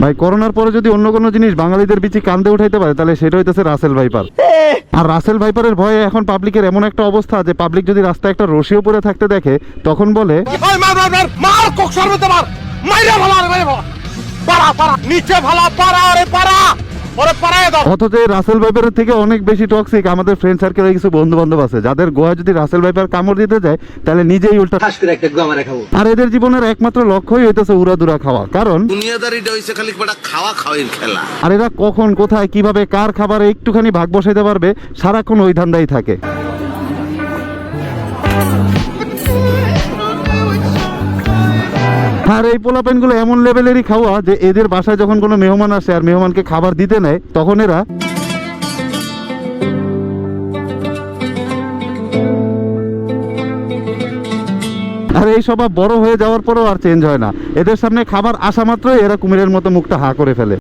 ভাই করোনার পরে যদি অন্য কোনো জিনিস বাঙালিদের বিচি কান্দে উঠাইতে পারে তাহলে সেটা হইতেছে রাসেল ভাইপার আর রাসেল ভাইপারের ভয়ে এখন পাবলিকের এমন একটা অবস্থা যে পাবলিক যদি রাস্তায় একটা রশিও পরে থাকতে দেখে তখন বলে নিচে ভালা আরে অথচ রাসেল ভাইপারের থেকে অনেক বেশি টক্সিক আমাদের ফ্রেন্ড সার্কেলের কিছু বন্ধু বান্ধব আছে। যাদের গোয়া যদি রাসেল ভাইপার কামড় দিতে যায় তাহলে নিজেই উল্টা করে একটা গমারে খাব। আর এদের জীবনের একমাত্র লক্ষ্যই হইতেছে উড়াদুরা খাওয়া। কারণ দুনিয়াদারিটা হইছে খালি বেটা খাওয়া খাওয়াইর খেলা। আর এরা কখন কোথায় কীভাবে কার খাবারে একটুখানি ভাগ বসাইতে পারবে সারাক্ষণ ওই ধান্দাই থাকে। আর এই পোলা পোলাপেনগুলো এমন লেভেলেরই খাওয়া যে এদের বাসায় যখন কোনো মেহমান আসে আর মেহমানকে খাবার দিতে নেয়, তখন এরা আর এই স্বভাব বড় হয়ে যাওয়ার পরেও আর চেঞ্জ হয় না। এদের সামনে খাবার আসা মাত্রই এরা কুমিরের মতো মুখটা হা করে ফেলে।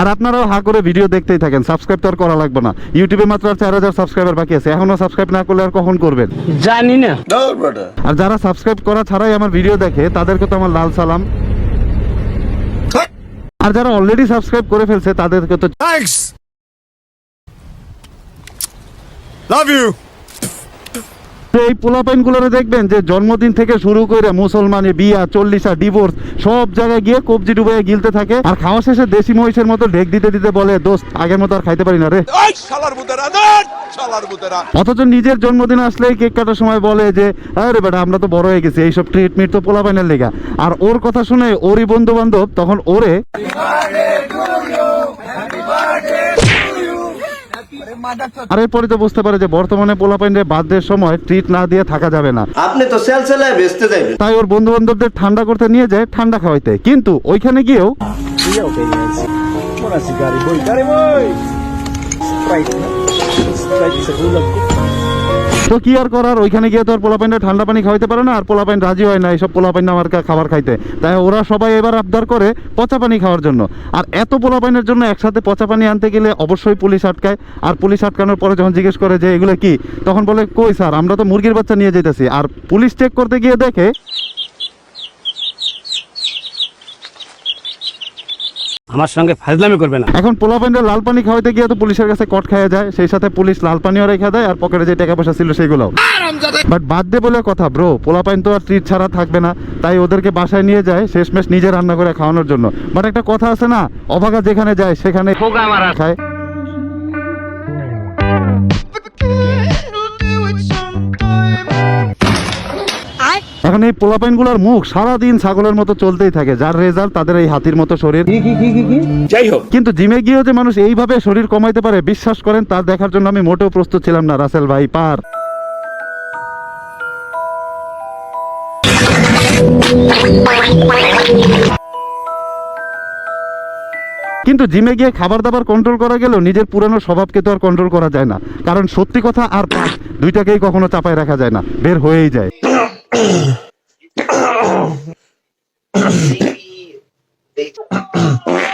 আর আপনারাও হা করে ভিডিও দেখতেই থাকেন। সাবস্ক্রাইব তো আর করা লাগবে না। ইউটিউবে মাত্র আর চার হাজার সাবস্ক্রাইবার বাকি আছে। এখনও সাবস্ক্রাইব না করলে আর কখন করবেন? জানি না। আর যারা সাবস্ক্রাইব করা ছাড়াই আমার ভিডিও দেখে তাদেরকে তো আমার লাল সালাম। আর যারা অলরেডি সাবস্ক্রাইব করে ফেলছে তাদেরকে তো থ্যাঙ্কস লাভ ইউ এই পোলাপাইন গুলোরে দেখবেন যে জন্মদিন থেকে শুরু করে মুসলমানে বিয়া চল্লিশা ডিভোর্স সব জায়গায় গিয়ে কবজি ডুবে গিলতে থাকে। আর খাওয়া শেষে দেশি মহিষের মতো ঢেক দিতে দিতে বলে দোস্ত আগের মতো আর খাইতে পারি না রে। অথচ নিজের জন্মদিন আসলেই কেক কাটার সময় বলে যে আরে বেটা আমরা তো বড় হয়ে গেছি এইসব ট্রিট মিট তো পোলাপাইনের লেগা। আর ওর কথা শুনে ওরই বন্ধু বান্ধব তখন ওরে আর এরপরে তো বুঝতে পারে যে বর্তমানে পোলাপাইনের বাদদের সময় ট্রিট না দিয়ে থাকা যাবে না। আপনি তো সেল সেলায় বেচতে যাইবেন। তাই ওর বন্ধু বান্ধবদের ঠান্ডা করতে নিয়ে যায় ঠান্ডা খাওয়াইতে। কিন্তু ওইখানে গিয়েও তো কি আর করার, ওইখানে গিয়ে তো আর পোলাপাইনটা ঠান্ডা পানি খাওয়াইতে পারে না, আর পোলাপাইন রাজি হয় না এইসব পোলাপাইন আমার খাবার খাইতে। তাই ওরা সবাই এবার আবদার করে পচা পানি খাওয়ার জন্য। আর এত পোলাপাইনের জন্য একসাথে পচা পানি আনতে গেলে অবশ্যই পুলিশ আটকায়। আর পুলিশ আটকানোর পরে যখন জিজ্ঞেস করে যে এগুলো কি, তখন বলে, কই স্যার, আমরা তো মুরগির বাচ্চা নিয়ে যেতেছি আর পুলিশ চেক করতে গিয়ে দেখে আমার সঙ্গে ফাজলামি করবে না। এখন পোলাপানরা লাল পানি খাওয়াইতে গিয়ে তো পুলিশের কাছে কট খাওয়া যায় সেই সাথে পুলিশ লাল পানিও রেখে দেয় আর পকেটে যে টাকা পয়সা ছিল সেগুলো বাট বাদ দে বলে কথা ব্রো পোলাপাইন তো আর ট্রিট ছাড়া থাকবে না তাই ওদেরকে বাসায় নিয়ে যায় শেষমেশ নিজে রান্না করে খাওয়ানোর জন্য। বাট একটা কথা আছে না অভাগা যেখানে যায় সেখানে খায়। এই পোলাপাইনগুলার মুখ সারাদিন ছাগলের মতো চলতেই থাকে। যার রেজাল্ট তাদের এই হাতির মতো শরীর। যাই হোক। কিন্তু জিমে গিয়েও যে মানুষ এইভাবে শরীর কমাইতে পারে বিশ্বাস করেন তা দেখার জন্য আমি মোটেও প্রস্তুত ছিলাম না রাসেল ভাই পার। কিন্তু জিমে গিয়ে খাবার দাবার কন্ট্রোল করা গেলেও নিজের পুরানো স্বভাবকে তো আর কন্ট্রোল করা যায় না। কারণ সত্যি কথা আর দুইটাকেই কখনো চাপায় রাখা যায় না বের হয়েই যায়। Sim.